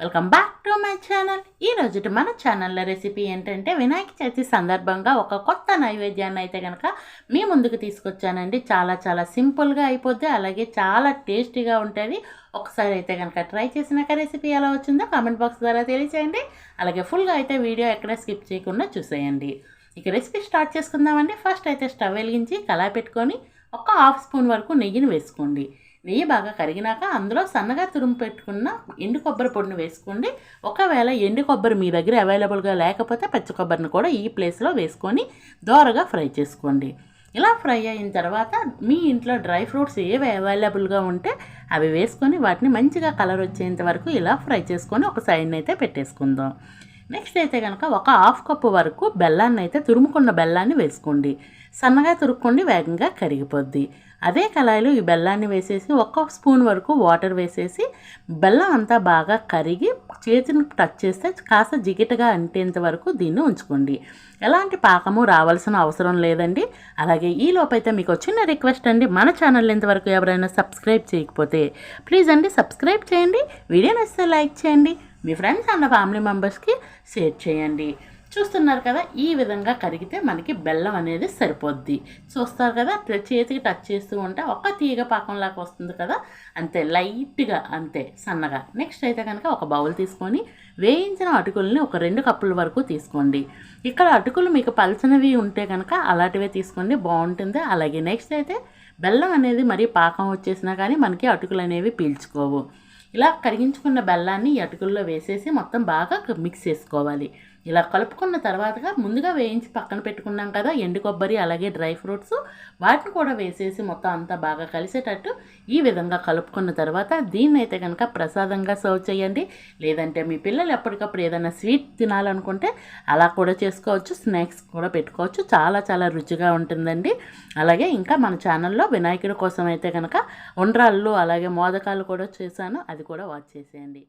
Welcome back to my channel ఈ రోజు మన ఛానల్లో రెసిపీ ఏంటంటే వినాయక చవితి సందర్భంగా ఒక కొత్త నైవేద్యాన్ని అయితే కనుక మీ ముందుకు తీసుకొచ్చానండి. చాలా చాలా సింపుల్గా అయిపోద్ది. అలాగే చాలా టేస్టీగా ఉంటుంది. ఒకసారి అయితే కనుక ట్రై చేసినాక రెసిపీ ఎలా వచ్చిందో కామెంట్ బాక్స్ ద్వారా తెలియచేయండి. అలాగే ఫుల్గా అయితే వీడియో ఎక్కడ స్కిప్ చేయకుండా చూసేయండి. ఇక రెసిపీ స్టార్ట్ చేసుకుందామండి. ఫస్ట్ అయితే స్టవ్ వెలిగించి కళాయి పెట్టుకొని ఒక హాఫ్ స్పూన్ వరకు నెయ్యిని వేసుకోండి. నెయ్యి బాగా కరిగినాక అందులో సన్నగా తురుము పెట్టుకున్న ఎండు కొబ్బరి పొడిని వేసుకోండి. ఒకవేళ ఎండు కొబ్బరి మీ దగ్గర అవైలబుల్గా లేకపోతే పచ్చి కొబ్బరిని కూడా ఈ ప్లేస్లో వేసుకొని దోరగా ఫ్రై చేసుకోండి. ఇలా ఫ్రై అయిన తర్వాత మీ ఇంట్లో డ్రై ఫ్రూట్స్ ఏవి అవైలబుల్గా ఉంటే అవి వేసుకొని వాటిని మంచిగా కలర్ వచ్చేంత వరకు ఇలా ఫ్రై చేసుకొని ఒక సైడ్ అయితే పెట్టేసుకుందాం. నెక్స్ట్ అయితే కనుక ఒక హాఫ్ కప్పు వరకు బెల్లాన్ని అయితే తురుముకున్న బెల్లాన్ని వేసుకోండి. సన్నగా తురుక్కోండి వేగంగా కరిగిపోద్ది. అదే కళాయిలో ఈ బెల్లాన్ని వేసేసి ఒక స్పూన్ వరకు వాటర్ వేసేసి బెల్లం అంతా బాగా కరిగి చేతిని టచ్ చేస్తే కాస్త జిగిటగా అంటేంత వరకు దీన్ని ఉంచుకోండి. ఎలాంటి పాకము రావాల్సిన అవసరం లేదండి. అలాగే ఈ లోపైతే మీకు చిన్న రిక్వెస్ట్ అండి. మన ఛానల్ ఇంతవరకు ఎవరైనా సబ్స్క్రైబ్ చేయకపోతే ప్లీజ్ అండి సబ్స్క్రైబ్ చేయండి. వీడియో నచ్చితే లైక్ చేయండి. మీ ఫ్రెండ్స్ అండ్ ఫ్యామిలీ మెంబర్స్కి షేర్ చేయండి. చూస్తున్నారు కదా ఈ విధంగా కరిగితే మనకి బెల్లం అనేది సరిపోద్ది. చూస్తారు కదా చేతికి టచ్ చేస్తూ ఉంటే ఒక తీగ పాకంలాగా వస్తుంది కదా అంతే లైట్గా అంతే సన్నగా. నెక్స్ట్ అయితే కనుక ఒక బౌల్ తీసుకొని వేయించిన అటుకుల్ని ఒక రెండు కప్పుల వరకు తీసుకోండి. ఇక్కడ అటుకులు మీకు పలచనివి ఉంటే కనుక అలాంటివే తీసుకోండి బాగుంటుంది. అలాగే నెక్స్ట్ అయితే బెల్లం అనేది మరీ పాకం వచ్చేసినా కానీ మనకి అటుకులు అనేవి పీల్చుకోవు. ఇలా కరిగించుకున్న బెల్లాన్ని అటుకుల్లో వేసేసి మొత్తం బాగా మిక్స్ చేసుకోవాలి. ఇలా కలుపుకున్న తర్వాతగా ముందుగా వేయించి పక్కన పెట్టుకున్నాం కదా ఎండు కొబ్బరి అలాగే డ్రై ఫ్రూట్స్ వాటిని కూడా వేసేసి మొత్తం అంతా బాగా కలిసేటట్టు ఈ విధంగా కలుపుకున్న తర్వాత దీన్ని అయితే కనుక ప్రసాదంగా సర్వ్ చేయండి. లేదంటే మీ పిల్లలు ఎప్పటికప్పుడు ఏదైనా స్వీట్ తినాలనుకుంటే అలా కూడా చేసుకోవచ్చు స్నాక్స్ కూడా పెట్టుకోవచ్చు. చాలా చాలా రుచిగా ఉంటుందండి. అలాగే ఇంకా మన ఛానల్లో వినాయకుడి కోసం అయితే కనుక ఉండ్రాళ్ళు అలాగే మోదకాలు కూడా చేశాను. అది కూడా వాచ్ చేసేయండి.